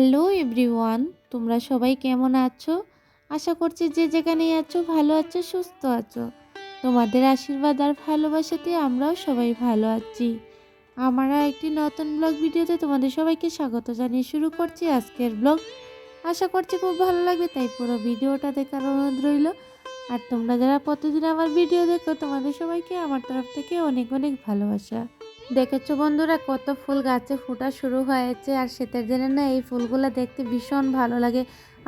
Hello everyone, তোমরা সবাই কেমন আছো? আশা করছি যে যেখানেই আছো ভালো আছো, সুস্থ আছো। তোমাদের আশীর্বাদ আর ভালোবাসাতে আমরাও সবাই ভালো আছি। আমরা একটি নতুন ব্লগ ভিডিওতে তোমাদের সবাইকে স্বাগত জানিয়ে শুরু করছি আজকের ব্লগ। আশা করছি খুব ভালো লাগবে, তাই পুরো ভিডিওটা দেখার অনুরোধ রইল। আর তোমরা যারা প্রতিদিন আমার ভিডিও দেখো, তোমাদের সবাইকে আমার তরফ থেকে অনেক অনেক ভালোবাসা। দেখেছ বন্ধুরা, কত ফুল গাছে ফোটা শুরু হয়েছে আর শীতের দিনে না এই ফুলগুলো দেখতে ভীষণ ভালো লাগে।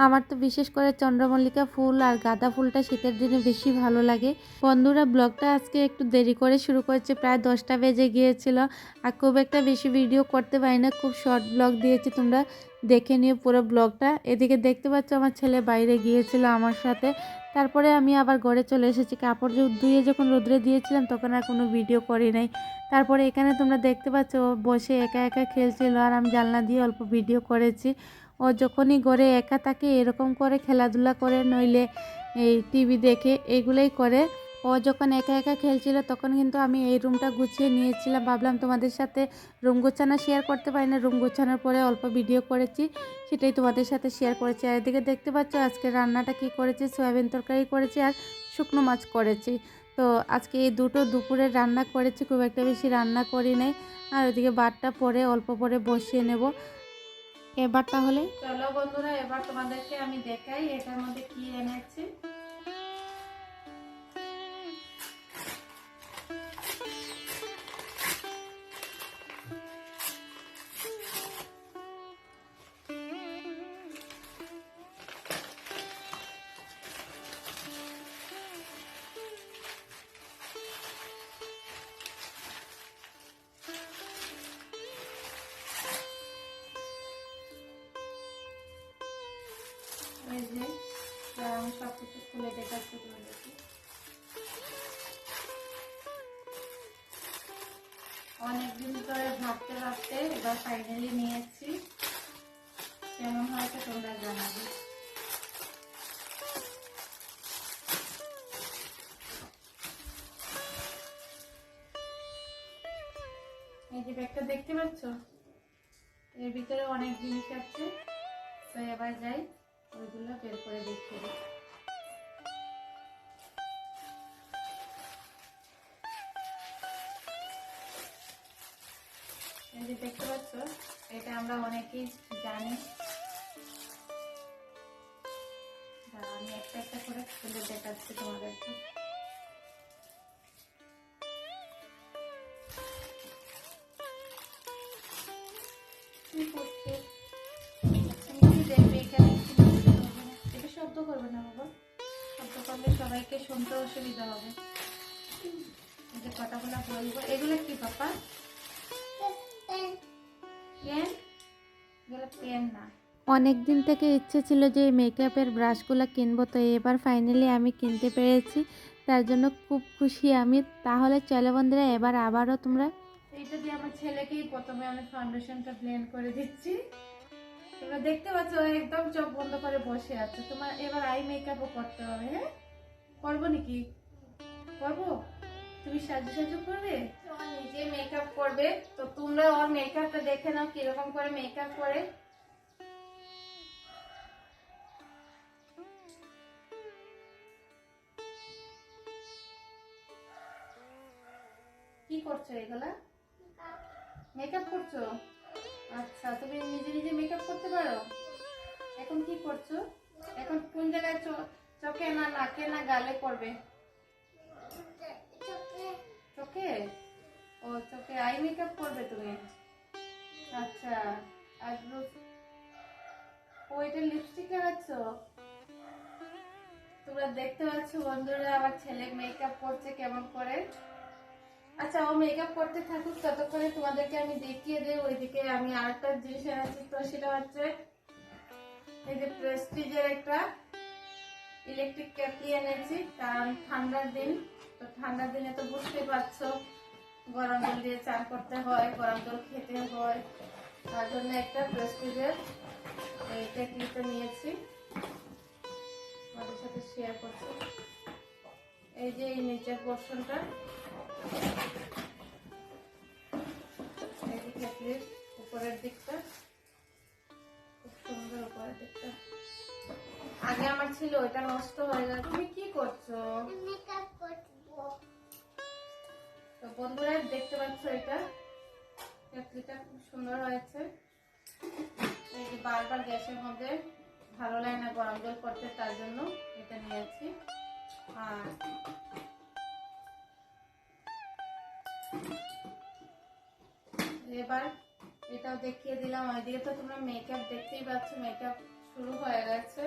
আমার তো বিশেষ করে চন্দ্রমল্লিকা ফুল আর গাঁদা ফুলটা শীতের দিনে বেশি ভালো লাগে। বন্ধুরা, ব্লগটা আজকে একটু দেরি করে শুরু করেছে, প্রায় দশটা বেজে গিয়েছিল আর খুব একটা বেশি ভিডিও করতে পারি না, খুব শর্ট ব্লগ দিয়েছি তোমরা দেখে নিও পুরো ব্লগটা। এদিকে দেখতে পাচ্ছ আমার ছেলে বাইরে গিয়েছিল আমার সাথে তারপরে আমি আবার ঘরে চলে এসেছি। কাপড় ধুয়ে যখন রোদ্রে দিয়েছিলাম, তখন আর কোনো ভিডিও করি নাই। তারপরে এখানে তোমরা দেখতে পাচ্ছ বসে একা একা খেলছিল আর আমি জানলা দিয়ে অল্প ভিডিও করেছি। ও যখনই ঘরে একা থাকে, এরকম করে খেলাধুলা করে, নইলে এই টিভি দেখে, এগুলোই করে। ও যখন একা একা খেলছিল, তখন কিন্তু আমি এই রুমটা গুছিয়ে নিয়েছিলাম। ভাবলাম তোমাদের সাথে রুম গোছানো শেয়ার করতে পারি না। রুম গোছানোর পরে অল্প ভিডিও করেছি, সেটাই তোমাদের সাথে শেয়ার করেছি। আর এদিকে দেখতে পাচ্ছ, আজকে রান্নাটা কি করেছি? সয়াবিন তরকারি করেছি আর শুকনো মাছ করেছি। তো আজকে এই দুটো দুপুরে রান্না করেছি, খুব একটা বেশি রান্না করি নাই। আর ওইদিকে বারটা পরে অল্প পরে বসিয়ে নেব। এবার তাহলে চলো বন্ধুরা, এবার তোমাদেরকে আমি দেখাই, এটার মধ্যে কি এনেছি। কিছু খুলে অনেকদিন ধরে ভাবতে ভাবতে এবার ফাইনালি নিয়েছি কেমন হয়েছে তোমরা জানাবে এই যে ব্যাগটা দেখতে পাচ্ছ? এর ভিতরে অনেক জিনিস আছে। তো এবার যাই, ওইগুলো বের করে দেখিয়ে দেখতে পাচ্ছ? এটা আমরা অনেকেই জানি। আমি একটা একটা করে খুলে দেখাচ্ছি তোমাদেরকে। শব্দ করবে না শব্দ করলে সবাইকে শুনতে অসুবিধা হবে। যে বলব, এগুলো কি পাপা? এগুলো পেন না। অনেক দিন থেকে ইচ্ছে ছিল যে এই মেকআপের ব্রাশগুলো কিনবো তো এবার ফাইনালি আমি কিনতে পেরেছি। তার জন্য খুব খুশি আমি। তাহলে চলো বন্ধুরা এবার আবারও তোমরা এইটা দিয়ে আমার ছেলেকেই প্রথমে আমি ফাউন্ডেশনটা ব্লেন্ড করে দিচ্ছি। তোমরা দেখতে পাচ্ছ একদম চোখ বন্ধ করে বসে আছে। তোমার এবার আই মেকআপও করতে হবে হ্যাঁ? করব নাকি? করব? তুমি সাজু সাজু করবে? নিজে মেকআপ করবে তো তোমরা ওর মেকআপটা দেখে নাও কীরকম করে মেকআপ করে। কি করছ এগুলা? মেকআপ করছ? আচ্ছা তুমি নিজে নিজে মেকআপ করতে পারো? এখন কি করছ? এখন কোন জায়গায় চোখে না নাকে না গালে করবে? চোখে? ও চোখে আই মেকআপ করবে তুমি? আচ্ছা তোমরা দেখতে পাচ্ছ বন্ধুরা, আমার ছেলে মেকআপ করছে কেমন করে? আচ্ছা ও মেকআপ করতে থাকুক, ততক্ষণে তোমাদেরকে আমি দেখিয়ে ওইদিকে আমি আরেকটা জিনিস এনেছি, তো সেটা হচ্ছে এই যে প্রেস্টিজের একটা ইলেকট্রিক ক্যাটলি এনেছি। কারণ ঠান্ডার দিন, তো ঠান্ডার দিনে তো বুঝতেই পারছ গরম জল দিয়ে চান করতে হয়, গরম জল খেতে হয়। তার জন্য একটা প্রেস্টিজের এই ক্যাটলিটা নিয়েছি। আমাদের সাথে শেয়ার করছি। এই যে এই নিচের পোর্শনটা উপরের দিকটা। খুব সুন্দর উপরের দিকটা। আগে আমার ছিল এটা নষ্ট হয়ে গেল। তুমি কি করছ? তো বন্ধুরা, দেখতে পাচ্ছ এটা? কেটলিটা খুব সুন্দর হয়েছে। এই বারবার গ্যাসের মধ্যে ভালো লাগে না, গরম জল করতে তার জন্য এটা নিয়েছি। আর এবার এটাও দেখিয়ে দিলাম। ওইদিকে তো তোমরা মেকআপ দেখতেই পাচ্ছ মেকআপ শুরু হয়ে গেছে।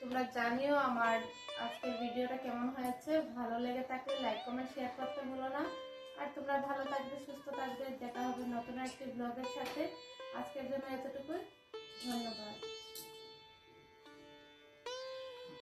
তোমরা জানিও আমার আজকের ভিডিওটা কেমন হয়েছে? ভালো লেগে থাকলে লাইক কমেন্ট শেয়ার করতে ভুলো না। আর তোমরা ভালো থাকবে, সুস্থ থাকবে। দেখা হবে নতুন একটি ব্লগের সাথে। আজকের জন্য এতটুকুই। ধন্যবাদ।